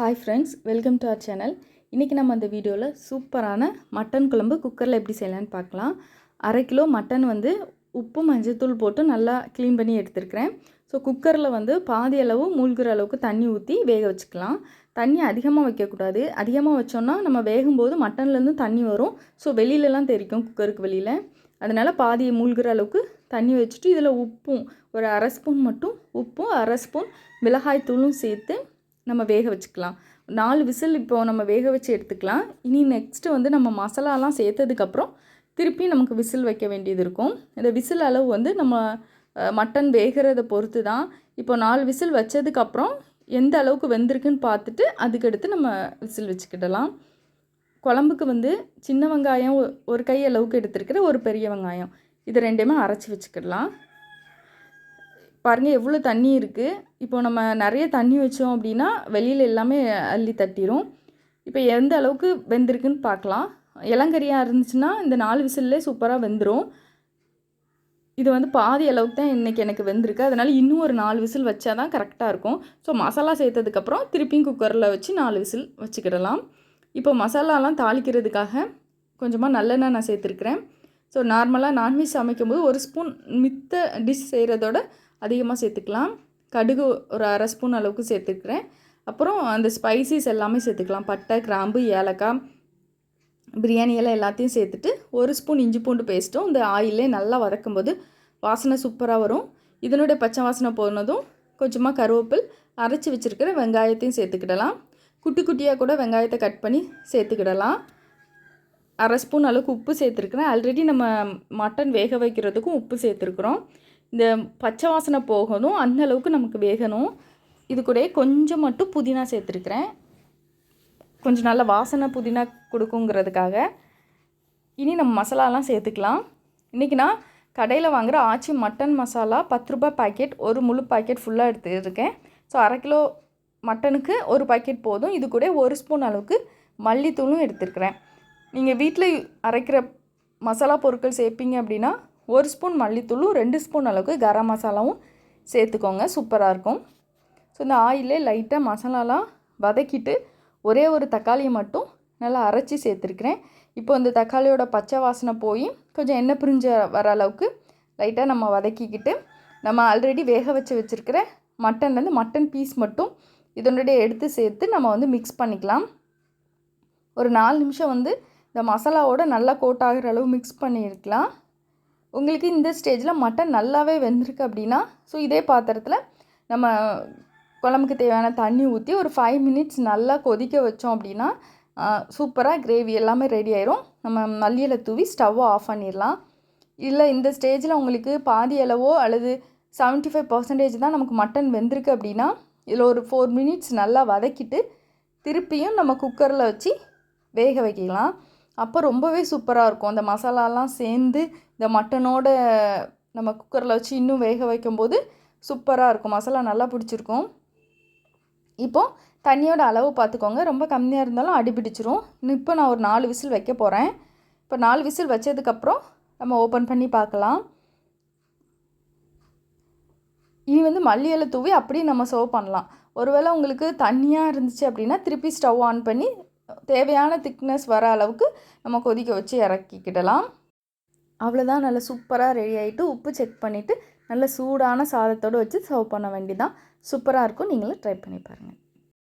Hi friends welcome to our channel இன்றைக்கி நம்ம அந்த வீடியோவில் சூப்பரான மட்டன் குழம்பு குக்கரில் எப்படி செய்யலான்னு பார்க்கலாம். அரை கிலோ மட்டன் வந்து உப்பு மஞ்சத்தூள் போட்டு நல்லா க்ளீன் பண்ணி எடுத்துருக்கிறேன். ஸோ குக்கரில் வந்து பாதி அளவு மூழ்கிற அளவுக்கு தண்ணி ஊற்றி வேக வச்சுக்கலாம். தண்ணி அதிகமாக வைக்கக்கூடாது. அதிகமாக வச்சோன்னா நம்ம வேகும்போது மட்டன்லேருந்து தண்ணி வரும். ஸோ வெளியிலலாம் தெரிக்கும் குக்கருக்கு வெளியில். அதனால் பாதியை மூழ்கிற அளவுக்கு தண்ணி வச்சுட்டு இதில் உப்பும் ஒரு அரை ஸ்பூன் மட்டும் உப்பும் அரை ஸ்பூன் மிளகாய் தூளும் சேர்த்து நம்ம வேக வச்சுக்கலாம். நாலு விசில் இப்போ நம்ம வேக வச்சு எடுத்துக்கலாம். இனி நெக்ஸ்ட்டு வந்து நம்ம மசாலாலாம் சேர்த்ததுக்கப்புறம் திருப்பி நமக்கு விசில் வைக்க வேண்டியது இருக்கும். இந்த விசில் அளவு வந்து நம்ம மட்டன் வேகிறத பொறுத்து தான். இப்போ நாலு விசில் வச்சதுக்கப்புறம் எந்த அளவுக்கு வெந்திருக்குன்னு பார்த்துட்டு அதுக்கடுத்து நம்ம விசில் வச்சுக்கிடலாம். குழம்புக்கு வந்து சின்ன வெங்காயம் ஒரு கை அளவுக்கு எடுத்துருக்கிற ஒரு பெரிய வெங்காயம். இது ரெண்டையுமே அரைச்சி வச்சுக்கிடலாம். பாருங்கள் எவ்வளோ தண்ணி இருக்குது இப்போ நம்ம நிறைய தண்ணி வச்சோம் அப்படின்னா வெளியில் எல்லாமே அள்ளி தட்டிடும் இப்போ எந்த அளவுக்கு வெந்திருக்குன்னு பார்க்கலாம். இளங்கரியாக இருந்துச்சுன்னா இந்த நாலு விசில்லே சூப்பராக வெந்துடும் இது வந்து பாதி அளவுக்கு தான் இன்றைக்கி எனக்கு வெந்திருக்கு. அதனால் இன்னும் ஒரு நாலு விசில் வச்சா தான் கரெக்டாக இருக்கும். ஸோ மசாலா சேர்த்ததுக்கப்புறம் திருப்பியும் குக்கரில் வச்சு நாலு விசில் வச்சுக்கிடலாம். இப்போ மசாலாலாம் தாளிக்கிறதுக்காக கொஞ்சமாக நல்லெண்ணெய் நான் சேர்த்துருக்குறேன். ஸோ நார்மலாக நான்வெஜ் சமைக்கும்போது ஒரு ஸ்பூன் மித்த டிஷ் செய்கிறதோட அதிகமாக சேர்த்துக்கலாம். கடுகு ஒரு அரை ஸ்பூன் அளவுக்கு சேர்த்துக்கிறேன் அப்புறம் அந்த ஸ்பைசிஸ் எல்லாமே சேர்த்துக்கலாம். பட்டை கிராம்பு ஏலக்காய் பிரியாணி எல்லாம் எல்லாத்தையும் சேர்த்துட்டு ஒரு ஸ்பூன் இஞ்சி பூண்டு பேஸ்ட்டும் இந்த ஆயிலே நல்லா வதக்கும்போது வாசனை சூப்பராக வரும். இதனுடைய பச்சை வாசனை போனதும் கொஞ்சமாக கருவேப்பில் அரைச்சி வச்சுருக்கிற வெங்காயத்தையும் சேர்த்துக்கிடலாம். குட்டி குட்டியாக கூட வெங்காயத்தை கட் பண்ணி சேர்த்துக்கிடலாம். அரை ஸ்பூன் அளவுக்கு உப்பு சேர்த்துருக்குறேன். ஆல்ரெடி நம்ம மட்டன் வேக வைக்கிறதுக்கும் உப்பு சேர்த்துருக்குறோம். இந்த பச்சை வாசனை போகணும் அந்த அளவுக்கு நமக்கு வேகணும். இது கூட கொஞ்சம் மட்டும் புதினா சேர்த்துருக்குறேன். கொஞ்சம் நல்ல வாசனை புதினா கொடுக்குங்கிறதுக்காக. இனி நம்ம மசாலாலாம் சேர்த்துக்கலாம். இன்றைக்கி நான் கடையில் வாங்குகிற ஆச்சி மட்டன் மசாலா பத்து ரூபாய் பாக்கெட் ஒரு முழு பாக்கெட் ஃபுல்லாக எடுத்துருக்கேன். ஸோ அரை கிலோ மட்டனுக்கு ஒரு பாக்கெட் போதும். இது கூட ஒரு ஸ்பூன் அளவுக்கு மல்லித்தூளும் எடுத்துருக்குறேன். நீங்கள் வீட்டில் அரைக்கிற மசாலா பொருட்கள் சேர்ப்பீங்க அப்படின்னா ஒரு ஸ்பூன் மல்லித்தூளும் ரெண்டு ஸ்பூன் அளவுக்கு கரம் மசாலாவும் சேர்த்துக்கோங்க. சூப்பராக இருக்கும். ஸோ இந்த ஆயிலே லைட்டாக மசாலாலாம் வதக்கிட்டு ஒரே ஒரு தக்காளியை மட்டும் நல்லா அரைச்சி சேர்த்துருக்கிறேன். இப்போ இந்த தக்காளியோட பச்சை வாசனை போய் கொஞ்சம் எண்ணெய் பிரிஞ்ச வர அளவுக்கு லைட்டாக நம்ம வதக்கிக்கிட்டு நம்ம ஆல்ரெடி வேக வச்சு வச்சுருக்கிற மட்டன்லேருந்து மட்டன் பீஸ் மட்டும் இதனுடைய எடுத்து சேர்த்து நம்ம வந்து மிக்ஸ் பண்ணிக்கலாம். ஒரு நாலு நிமிஷம் வந்து இந்த மசாலாவோட நல்லா கோட் ஆகிற அளவு மிக்ஸ் பண்ணியிருக்கலாம். உங்களுக்கு இந்த ஸ்டேஜில் மட்டன் நல்லாவே வெந்திருக்கு அப்படின்னா ஸோ இதே பாத்திரத்தில் நம்ம குழம்புக்கு தேவையான தண்ணி ஊற்றி ஒரு ஃபைவ் மினிட்ஸ் நல்லா கொதிக்க வச்சோம் அப்படின்னா சூப்பராக கிரேவி எல்லாமே ரெடி ஆயிரும். நம்ம மல்லியில் தூவி ஸ்டவ்வை ஆஃப் பண்ணிடலாம். இல்லை இந்த ஸ்டேஜில் உங்களுக்கு பாதி அளவோ அல்லது 75% ஃபைவ் பர்சன்டேஜ் தான் நமக்கு மட்டன் வெந்திருக்கு அப்படின்னா இதில் ஒரு ஃபோர் மினிட்ஸ் நல்லா வதக்கிட்டு திருப்பியும் நம்ம குக்கரில் வச்சு வேக வைக்கலாம். அப்போ ரொம்பவே சூப்பராக இருக்கும். அந்த மசாலாலாம் சேர்ந்து இந்த மட்டனோட நம்ம குக்கரில் வச்சு இன்னும் வேக வைக்கும்போது சூப்பராக இருக்கும். மசாலா நல்லா பிடிச்சிருக்கும். இப்போது தண்ணியோட அளவு பார்த்துக்கோங்க ரொம்ப கம்மியாக இருந்தாலும் அடிபிடிச்சிரும் இப்போ நான் ஒரு நாலு விசில் வைக்க போகிறேன் இப்போ நாலு விசில் வச்சதுக்கப்புறம் நம்ம ஓப்பன் பண்ணி பார்க்கலாம் இனி வந்து மல்லி இலை தூவி அப்படியே நம்ம சர்வ் பண்ணலாம். ஒருவேளை உங்களுக்கு தண்ணியாக இருந்துச்சு அப்படின்னா திருப்பி ஸ்டவ் ஆன் பண்ணி தேவையான திக்னஸ் வர அளவுக்கு நம்ம கொதிக்க வச்சு இறக்கிக்கிடலாம். அவ்வளோதான் நல்லா சூப்பராக ரெடி ஆகிட்டு உப்பு செக் பண்ணிவிட்டு நல்ல சூடான சாதத்தோடு வச்சு சர்வ் பண்ண வேண்டியதான் சூப்பராக இருக்கும். நீங்களும் ட்ரை பண்ணி பாருங்கள்